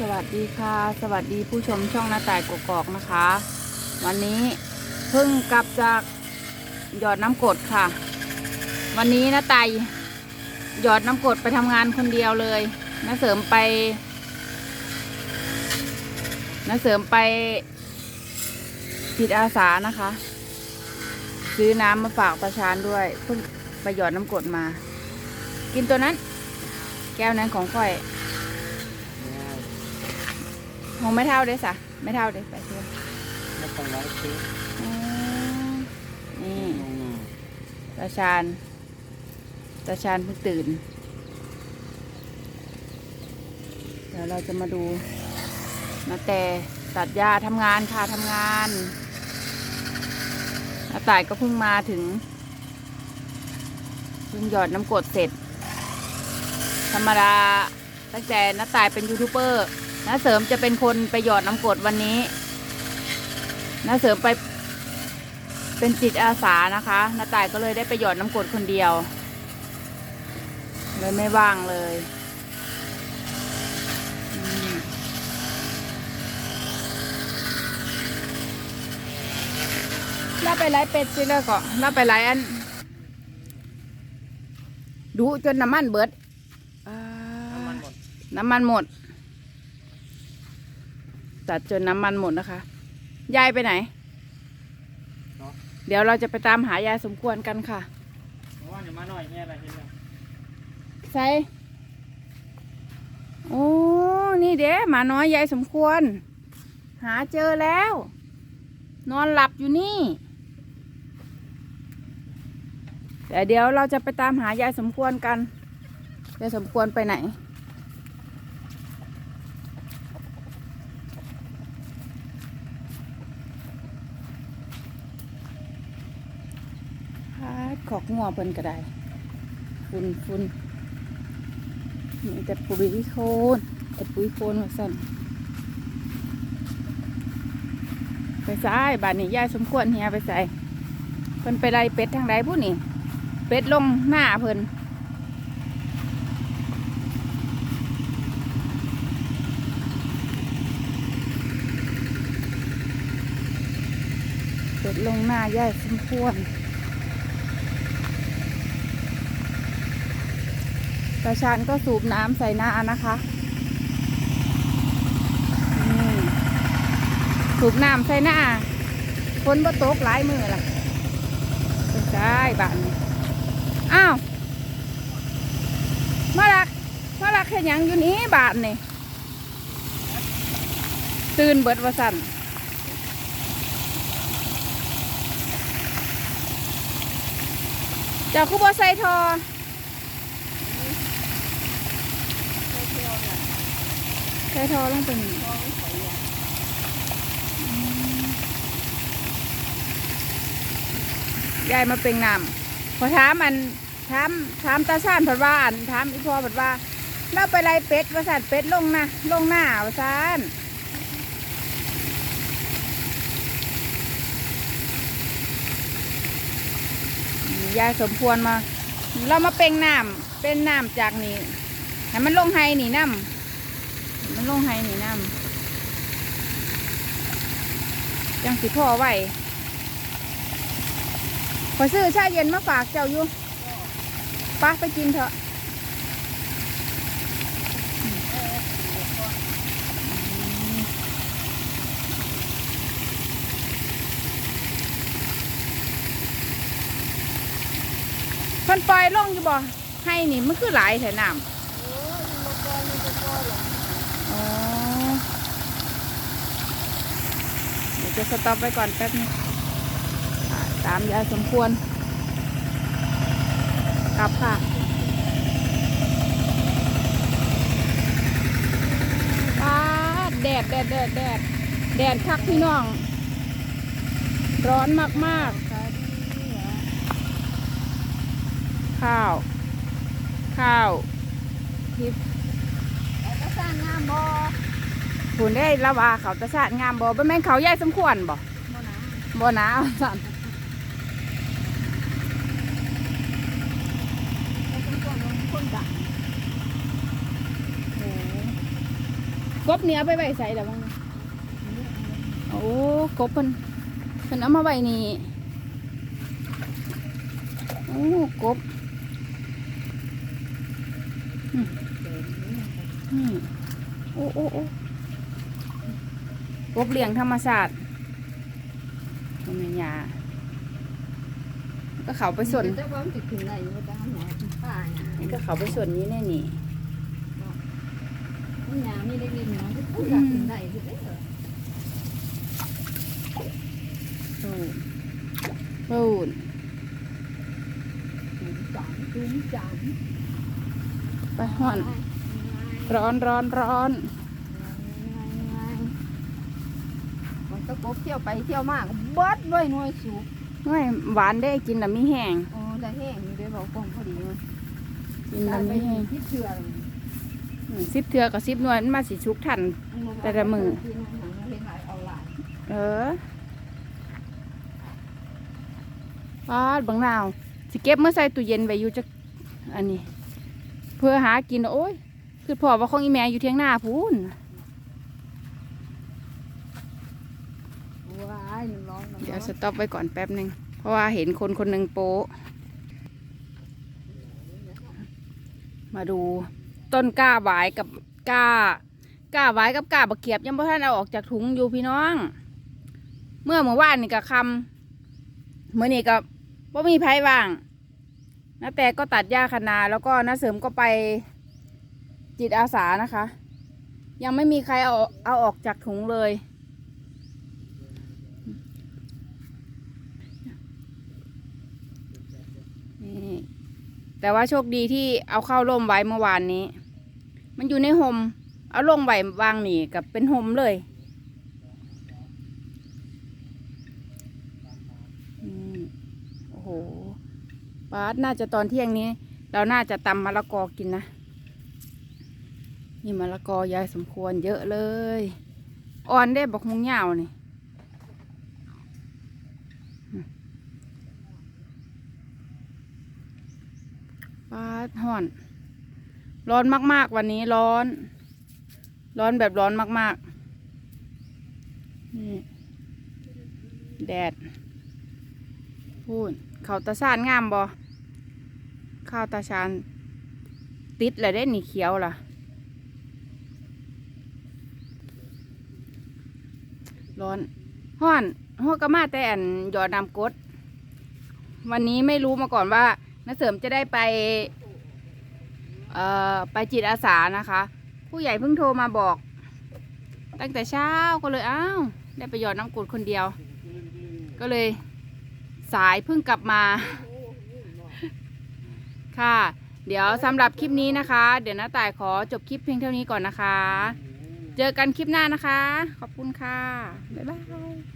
สวัสดีค่ะ สวัสดีผู้ชมช่องหน้าต่ายกกอกนะคะ วันนี้เพิ่งกลับจากหยอดน้ำกรดค่ะ วันนี้น้าต่ายหยอดน้ำกรดไปทำงานคนเดียวเลยน้าเสริมไปน้าเสริมไปจิตอาสานะคะ ซื้อน้ำมาฝากประชานด้วยเพิ่งไปหยอดน้ำกรดมา กินตัวนั้น แก้วนั้นของค่อย ของไม่เท่าเด้สะไม่เท่าเด้ไปเชื่อไม่ต้องร้อยซื้ออ๋อนี่ลงมาตาชาญตาชาญเพิ่งตื่น เดี๋ยวเราจะมาดูนาแต่ตัดหญ้าทำงานค่ะทำงานนาต่ายก็เพิ่งมาถึงเพิ่งหยอดน้ำกรดเสร็จ ธรรมดาตั้งแต่น้าตายเป็นยูทูบเบอร์ น้าเสริมจะเป็นคนไปหยอดน้ำกรดวันนี้น้าเสริมไปเป็นจิตอาสานะคะน้าตายก็เลยได้ไปหยอดน้ำกรดคนเดียว เลยไม่ว่างเลยอืมล่าไปไล่เป็ดสิเลยก่อนล่าไปไล่อัน ดูจนน้ำมันเบิดอ่าน้ำมันหมด น้ำมันหมด ตัดจนน้ำมันหมดนะคะ ยายไปไหนเนาะเดี๋ยวเราจะไปตามหายายสมควรกันค่ะเพราะว่าเดี๋ยวมาหน่อยเนี่ยอะไรเห็นไหมใส่โอ้ นี่เด้หมาน้อยยายสมควร หาเจอแล้ว นอนหลับอยู่นี่แต่เดี๋ยวเราจะไปตามหายายสมควรกันยายสมควรไปไหน ขอกงัวเพิ่นก็ได้ฝุ่นฝุ่นมีแต่ปุ๋ยโคนแต่ปุ๋ยโคนว่าสั่นไปซ้ายบ้านนี้ยายสมควรเฮียไปใส่เพิ่นไปไล่เป็ดทางใดผู้นี่ เป็ดลงหน้าเพิ่นเป็ดลงหน้ายายสมควร ตาชานก็สูบน้ำใส่หน้านะคะสูบน้ำใส่หน้าคนบ่ตกหลายมือล่ะไปใช่บ้านอ้าวมาลักมาลักแค่ยังอยู่นี้บานนี่ตื่นเบิดวสันเจ้าคุบอใส่ทอ ใช้ทอลงไปนี่ยายมาเป็นน้ำพอถามอันถามถามตาชานผัดว่าอันถามอีพ่อผัดว่าเราไปไล่เป็ดว่าสันเป็ดลงนะลงหน้าว่าซานยายสมควรมา เรามาเป็นน้ำเป็นน้ำจากนี่ให้มันลงไฮนี่น้ำ มันลงให้นี่น้ำจังสิพ่อไหวขอซื้อชาเย็นมาฝากเจ้าอยู่ปะไปกินเถอะเพิ่นปล่อยลงอยู่บ่ให้นี่มันคือหลายแถน้ำ เดี๋ยวจะสต็อปไว้ก่อนแป๊บนึงตามยายสมควร กลับค่ะ ป้าแดดแดดแดดแดดแดดคักพี่น้อง ร้อนมากๆ ข้าว ข้าวทิพก็ สร้างงามบ่คุณได้ละว่าเขาตะชาติงามบ่เป็นแม่นเขาใหญ่สมควรบ่บ่นะบ่หนาวสั่นแต่เป็นคนคนดังโอ้กบเนี้ยไปไว้ใส่แล้วบ้างโอ้กบเพิ่นเพิ่นเอามาไว้นี่โอ้กบอืม อืมโอ้โอ้โอ้กบเลี้ยงธรรมชาติมันเป็นยาก็เขาไปส่วนแต่ว่ามันสิขึ้นได้อยู่แต่มันหนาป้าน่ะนี่ก็เขาไปส่วนนี้แน่นี่มันหนามีเล็กๆน้อยๆก็ขึ้นได้คือเด้อปูนปูนจามจุ้มจามไปห่อน ร้อนร้อนร้อนมันก็กบเที่ยวไปเที่ยวมาก็เบิดไว้หน่วยสูบง่ายหวานได้กินแต่ไม่แห้งโอ้ได้แห้งอยู่ได้บอกกองพอดีมันกินได้แต่ไปไม่แห้งที่เชื่ออืมสิบเทือกับสิบหน่วยมันมาสิชุกทันแต่ละมื้อเอาหลายเออปาดบางนาว สิเก็บเมื่อใส่ตู้เย็นไว้อยู่จักอันนี้ เพื่อหากินโอ้ย คือพอว่าของอีแม่อยู่เทียงหน้าพูนว้ายมันร้อนมันเดี๋ร้ยอวนสต็อปไว้ก่อนแป๊บหนึ่งเพราะว่าเห็นคนคนหนึ่งโป๊ะมาดูต้นกล้าหวายกับกล้ากล้าหวายกับกล้าบะเขียบยังบ่ท่านเอาออกจากถุงอยู่พี่น้อง เมื่อเมื่อวานนี่ก็คำเมื่อนี่ก็บ่มีไผว่างนาแต่ก็ตัดหญ้าคนาแล้วก็นาเสริมก็ไป จิตอาสานะคะ ยังไม่มีใครเอาเอาออกจากถุงเลย แต่ว่าโชคดีที่เอาเข้าร่มไว้เมื่อวานนี้ มันอยู่ในห่มเอาลงไว้วางหนีกับเป็นห่มเลยโอ้โหป้าดน่าจะตอนเที่ยงนี้ เราน่าจะตำมะละกอกินนะ นี่มะละกอยายสมควรเยอะเลย อ่อนได้บอกมุงเหยาวนี่ฟ้าห่อน ร้อนมากๆ วันนี้ร้อน ร้อนแบบร้อนมากๆ นี่ แดด พูดเขาตาชานงามบอข้าวตาชานติดเลยได้หนีเขียวล่ะ ร้อนห้อนห้อกระมาแต่อันหยอดน้ำกด วันนี้ไม่รู้มาก่อนว่าน้าเสริมจะได้ไป เอ่อ ไปจิตอาสานะคะ ผู้ใหญ่เพิ่งโทรมาบอก ตั้งแต่เช้าก็เลยอ้าวได้ไปหยอดน้ำกดคนเดียว ก็เลย สายเพิ่งกลับมา ค่ะ เดี๋ยวสำหรับคลิปนี้นะคะ เดี๋ยวน้าต่ายขอจบคลิปเพียงเท่านี้ก่อนนะคะ เจอกันคลิปหน้านะคะ ขอบคุณค่ะ บ๊ายบาย